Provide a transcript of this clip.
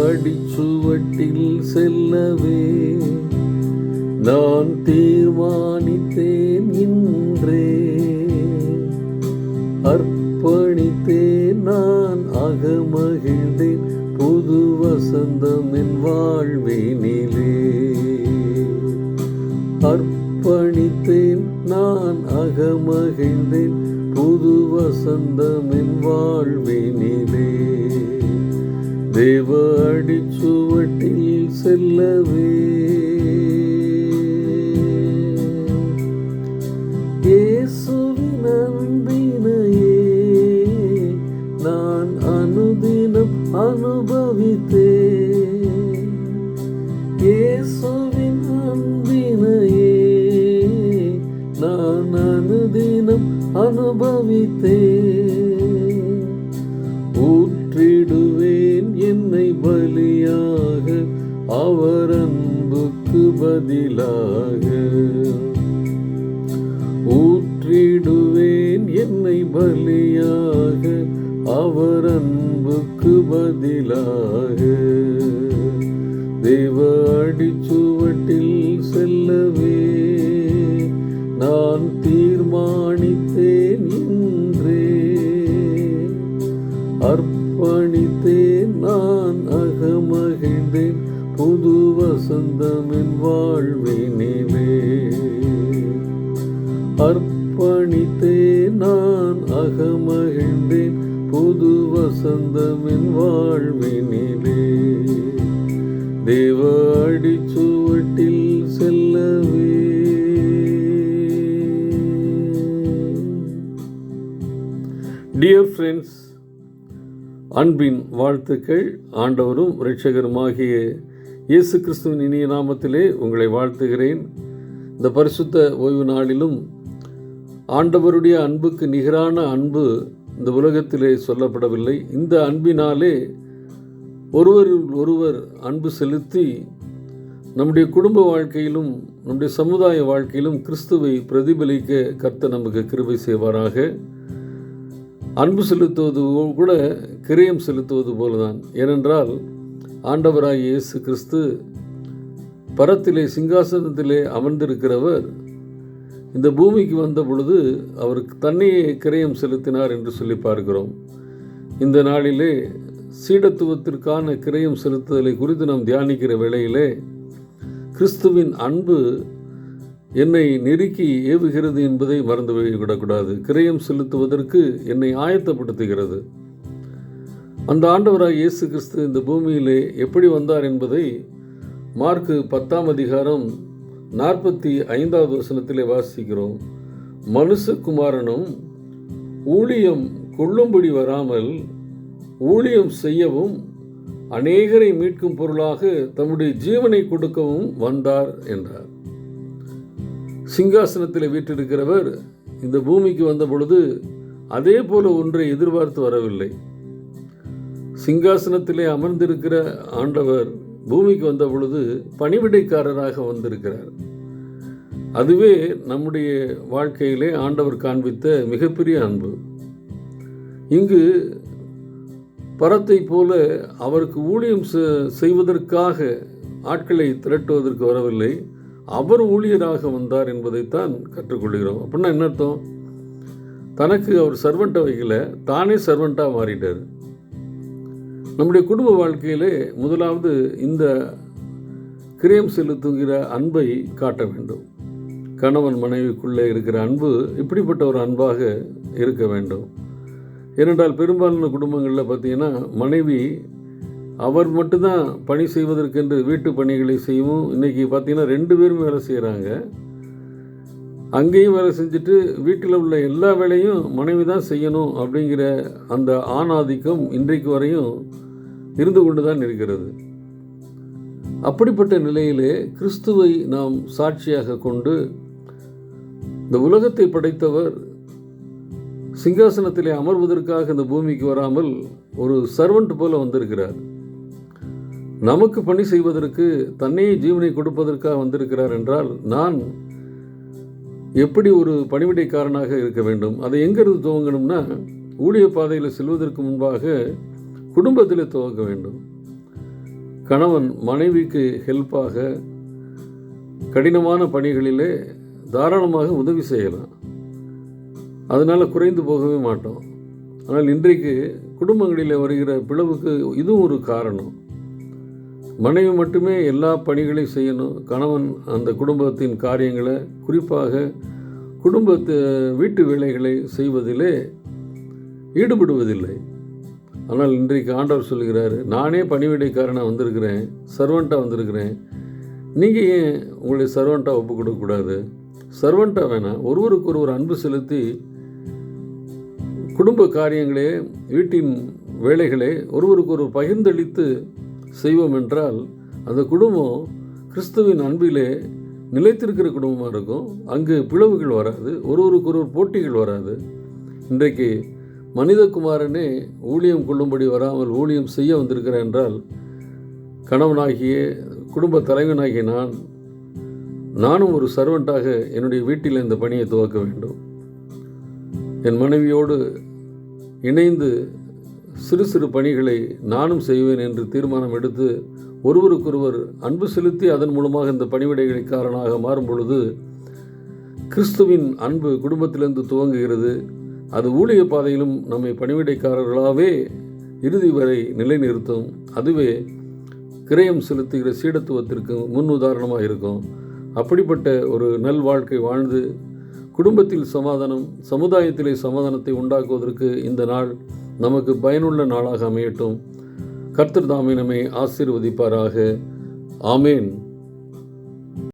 அடிச்சுவட்டில் செல்லவே நான் தீர்மானித்தேன் இன்றே. அர்ப்பணித்தேன் நான் அகமகிழ்ந்தேன் புது வசந்தம் என் வாழ்வினிலே அர்ப்பணித்தேன் நான் அகமகிழ்ந்தேன் புது வசந்தம் என் வாழ்வினிலே தேவ அடிச்சுவட்டில் செல்லவே. இயேசுவின் அன்பினையே நான் அனுதினம் அனுபவித்தேன். இயேசுவின் அன்பினையே நான் அனுதினம் அனுபவித்தேன். என்னை பலியாக அவர் அன்புக்கு பதிலாக. தேவ அடிச்சுவட்டில் செல்லவே நான் தீர்மானித்தேன் என்றே அர்ப்பணித்தேன் நான் அகமகிழ்ந்தேன். புது வசந்தம் என் வாழ்வினிலே அன்பின் வாழ்த்துக்கள். ஆண்டவரும் இரட்சகருமாகிய இயேசு கிறிஸ்துவின் இனிய நாமத்திலே உங்களை வாழ்த்துகிறேன். இந்த பரிசுத்த ஓய்வு நாளிலும் ஆண்டவருடைய அன்புக்கு நிகரான அன்பு இந்த உலகத்திலே சொல்லப்படவில்லை. இந்த அன்பினாலே ஒருவர் ஒருவர் அன்பு செலுத்தி நம்முடைய குடும்ப வாழ்க்கையிலும் நம்முடைய சமுதாய வாழ்க்கையிலும் கிறிஸ்துவை பிரதிபலிக்க கர்த்த நமக்கு கிருபை செய்வாராக. அன்பு செலுத்துவது கூட கிரியம் செலுத்துவது போலதான். ஏனென்றால் ஆண்டவராக இயேசு கிறிஸ்து பரத்திலே சிங்காசனத்திலே அமர்ந்திருக்கிறவர். இந்த பூமிக்கு வந்த பொழுது அவருக்கு தன்னையே கிரயம் செலுத்தினார் என்று சொல்லி பார்க்கிறோம். இந்த நாளிலே சீடத்துவத்திற்கான கிரயம் செலுத்துதலை குறித்து நாம் தியானிக்கிற வேளையிலே கிறிஸ்துவின் அன்பு என்னை நெருக்கி ஏவுகிறது என்பதை மறந்து விடக்கூடாது. கிரயம் செலுத்துவதற்கு என்னை ஆயத்தப்படுத்துகிறது. அந்த ஆண்டவராக இயேசு கிறிஸ்து இந்த பூமியிலே எப்படி வந்தார் என்பதை மார்க்கு பத்தாம் அதிகாரம் நாற்பத்தி ஐந்தாவது வசனத்திலே வாசிக்கிறோம். மனுஷகுமாரனும் ஊழியம் கொள்ளும்படி வராமல் ஊழியம் செய்யவும் அநேகரை மீட்கும் பொருளாக தம்முடைய ஜீவனை கொடுக்கவும் வந்தார் என்றார். சிங்காசனத்தில் வீற்றிருக்கிறவர் இந்த பூமிக்கு வந்த பொழுது அதே போல ஒன்றை எதிர்பார்த்து வரவில்லை. சிங்காசனத்திலே அமர்ந்திருக்கிற ஆண்டவர் பூமிக்கு வந்த பொழுது பணிவிடைக்காரராக வந்திருக்கிறார். அதுவே நம்முடைய வாழ்க்கையிலே ஆண்டவர் காண்பித்த மிகப்பெரிய அன்பு. இங்கு பரத்தை போல அவருக்கு ஊழியம் செய்வதற்காக ஆட்களை திரட்டுவதற்கு வரவில்லை. அவர் ஊழியராக வந்தார் என்பதைத்தான் கற்றுக்கொள்கிறோம். அப்படின்னா என்ன அர்த்தம்? தனக்கு அவர் சர்வெண்ட்டை வைக்கல தானே சர்வெண்ட்டாக மாறிட்டார். நம்முடைய குடும்ப வாழ்க்கையிலே முதலாவது இந்த கிரயம் செலுத்துகிற அன்பை காட்ட வேண்டும். கணவன் மனைவிக்குள்ளே இருக்கிற அன்பு இப்படிப்பட்ட ஒரு அன்பாக இருக்க வேண்டும். ஏனென்றால் பெரும்பாலான குடும்பங்களில் பார்த்தீங்கன்னா மனைவி அவர் மட்டும்தான் பணி செய்வதற்கென்று வீட்டு பணிகளை செய்யவும் இன்றைக்கி பார்த்தீங்கன்னா ரெண்டு பேரும் வேலை செய்கிறாங்க அங்கேயும் வேலை செஞ்சுட்டு வீட்டில் உள்ள எல்லா வேலையும் மனைவி தான் செய்யணும் அப்படிங்கிற அந்த ஆணாதிக்கம் இன்றைக்கு வரையும் இருந்து கொண்டு தான் இருக்கிறது. அப்படிப்பட்ட நிலையிலே கிறிஸ்துவை நாம் சாட்சியாக கொண்டு இந்த உலகத்தை படைத்தவர் சிங்காசனத்திலே அமர்வதற்காக இந்த பூமிக்கு வராமல் ஒரு சர்வெண்ட் போல வந்திருக்கிறார். நமக்கு பணி செய்வதற்கு தன்னையே ஜீவனை கொடுப்பதற்காக வந்திருக்கிறார் என்றால் நான் எப்படி ஒரு பணிவிடைக்காரனாக இருக்க வேண்டும்? அதை எங்கிருந்து துவங்கணும்னா ஊழிய பாதையில் செல்வதற்கு முன்பாக குடும்பத்தில் துவங்க வேண்டும். கணவன் மனைவிக்கு ஹெல்ப்பாக கடினமான பணிகளிலே தாராளமாக உதவி செய்யலாம். அதனால் குறைந்து போகவே மாட்டோம். ஆனால் இன்றைக்கு குடும்பங்களில் வருகிற பிளவுக்கு இதுவும் ஒரு காரணம். மனைவி மட்டுமே எல்லா பணிகளையும் செய்யணும். கணவன் அந்த குடும்பத்தின் காரியங்களை குறிப்பாக குடும்பத்து வீட்டு வேலைகளை செய்வதிலே ஈடுபடுவதில்லை. ஆனால் இன்றைக்கு ஆண்டவர் சொல்கிறார் நானே பணிவிடைக்காரனாக வந்திருக்கிறேன் சர்வெண்ட்டாக வந்திருக்கிறேன். நீங்கள் ஏன் உங்களுடைய சர்வெண்ட்டாக ஒப்பு கொடுக்கக்கூடாது? சர்வெண்ட்டாக வேணாம் ஒருவருக்கு ஒருவர் அன்பு செலுத்தி குடும்ப காரியங்களே வீட்டின் வேலைகளை ஒருவருக்கு ஒருவர் பகிர்ந்தளித்து செய்வோம் என்றால் அந்த குடும்பம் கிறிஸ்துவின் அன்பிலே நிலைத்திருக்கிற குடும்பமாக இருக்கும். அங்கு பிளவுகள் வராது. ஒருவருக்கு ஒருவர் போட்டிகள் வராது. இன்றைக்கு மனிதகுமாரனே ஊழியம் கொள்ளும்படி வராமல் ஊழியம் செய்ய வந்திருக்கிறேன் என்றால் கணவனாகிய குடும்ப தலைவனாகிய நான் நானும் ஒரு சர்வெண்ட்டாக என்னுடைய வீட்டில் இந்த பணியை துவக்க வேண்டும். என் மனைவியோடு இணைந்து சிறு சிறு பணிகளை நானும் செய்வேன் என்று தீர்மானம் எடுத்து ஒருவருக்கொருவர் அன்பு செலுத்தி அதன் மூலமாக இந்த பணிவிடைகளுக்காரனாக மாறும் பொழுது கிறிஸ்துவின் அன்பு குடும்பத்திலிருந்து துவங்குகிறது. அது ஊழிய பாதையிலும் நம்மை பணிவிடைக்காரர்களாகவே இறுதி வரை நிலைநிறுத்தும். அதுவே கிரயம் செலுத்துகிற சீடத்துவத்திற்கு முன் உதாரணமாக இருக்கும். அப்படிப்பட்ட ஒரு நல் வாழ்க்கை வாழ்ந்து குடும்பத்தில் சமாதானம் சமுதாயத்திலே சமாதானத்தை உண்டாக்குவதற்கு இந்த நாள் நமக்கு பயனுள்ள நாளாக அமையட்டும். கர்த்தர் தாமே நம்மை ஆசீர்வதிப்பாராக. ஆமேன்.